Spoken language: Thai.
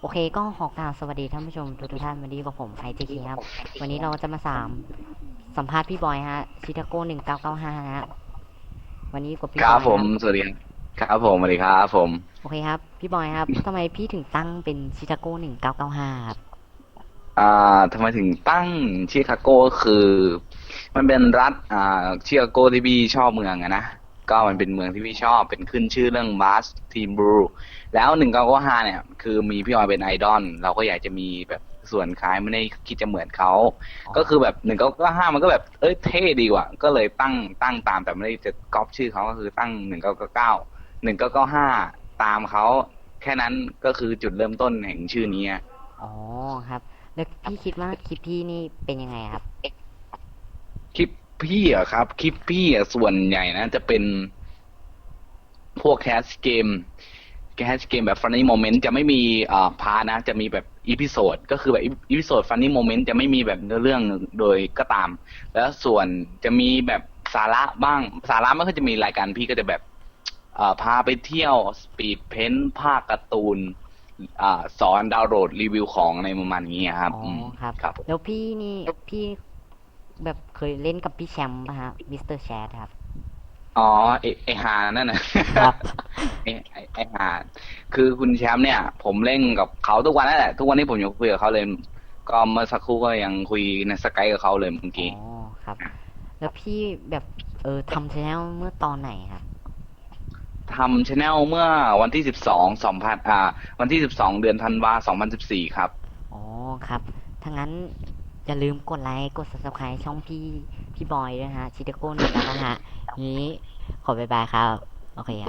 โอเคก็ขอกล่าวสวัสดีท่านผู้ชมทุกๆท่านวันนี้กับผมไอทีคครับ วันนี้เราจะมาสามสัมภาษณ์พี่บอยฮะชิทาโก้หนึ่งเก้าเก้าห้าฮะวันนี้กับพี่คบรัอบยผมสวัสดีครับผมสวัสดีครับผม โอเคครับ พี่บอยครับทำไมพี่ถึงตั้งเป็นชิทาโก้หนึ่งเก้าเก้าห้าครับ อ่าทำไมถึงตั้งชิคาโกก็คือ มันเป็นรัฐอ่าชิคาโกที่พี่ชอบเมืองอะนะ ก็มันเป็นเมืองที่พี่ชอบเป็นขึ้นชื่อเรื่องบาสทีมบรูแล้วหนึ่งเก้าห้าเนี่ยคือมีพี่ออยเป็นไอดอลเราก็อยากจะมีแบบส่วนคล้ายไม่ได้คิดจะเหมือนเขา ก็คือแบบหนึ่งเก้าห้ามันก็แบบเอ้ยเท่ดีว่ะก็เลยตั้งตั้งตามแต่ไม่ได้จะก๊อปชื่อเขาก็คือตั้งหนึ่งเก้าเก้าหนึ่งเก้าเก้าห้าตามเขาแค่นั้นก็คือจุดเริ่มต้นแห่งชื่อนี้อะอ๋อครับ แล้วพี่คิดว่าคลิปพี่นี่เป็นยังไงครับคลิป พี่อะครับ คลิปพี่อะส่วนใหญ่นะ จะเป็นพวกแคสเกมแคสเกมแบบ funny moment จะไม่มีอ่าพาร์ทนะ จะมีแบบอีพิโซดก็คือแบบอีพิโซด funny moment จะไม่มีแบบเนื้อเรื่องโดยก็ตาม แล้วส่วนจะมีแบบสาระบ้าง สาระมันก็จะมีรายการพี่ก็จะแบบอ่าพาไปเที่ยวสปีดเพนภาคการ์ตูนอ่าสอนดาวน์โหลดรีวิวของในประมาณนี้ครับอ๋อมครับ ครับ แล้วพี่นี่พี่ แบบเคยเล่นกับพี่แชมป์ป่ะฮะมิสเตอร์แชทครับ อ๋อไอไอฮานั่นนะครับ ไอไอไอฮาคือคุณแชมป์เนี่ย ผมเล่นกับเขาทุกวันนั่นแหละทุกวันนี้ผมยังคุยกับเขาเลย ก็เมื่อสักครู่ก็ยังคุยในสกายกับเขาเลยเมื่อกี้อ๋อครับ แล้วพี่แบบเออทำชแนลเมื่อตอนไหนครับ ทำชแนลเมื่อวันที่สิบสองสองพันอ่า วันที่สิบสองเดือนธันวาสองพันสิบสี่ครับ อ๋อครับถ้างั้น อย่าลืมกดไลค์ กด subscribe ช่องพี่ พี่บอยด้วยฮะ ชิเดโก้หนึ่งนะฮะนี้ขอบายบายครับ โอเคครับ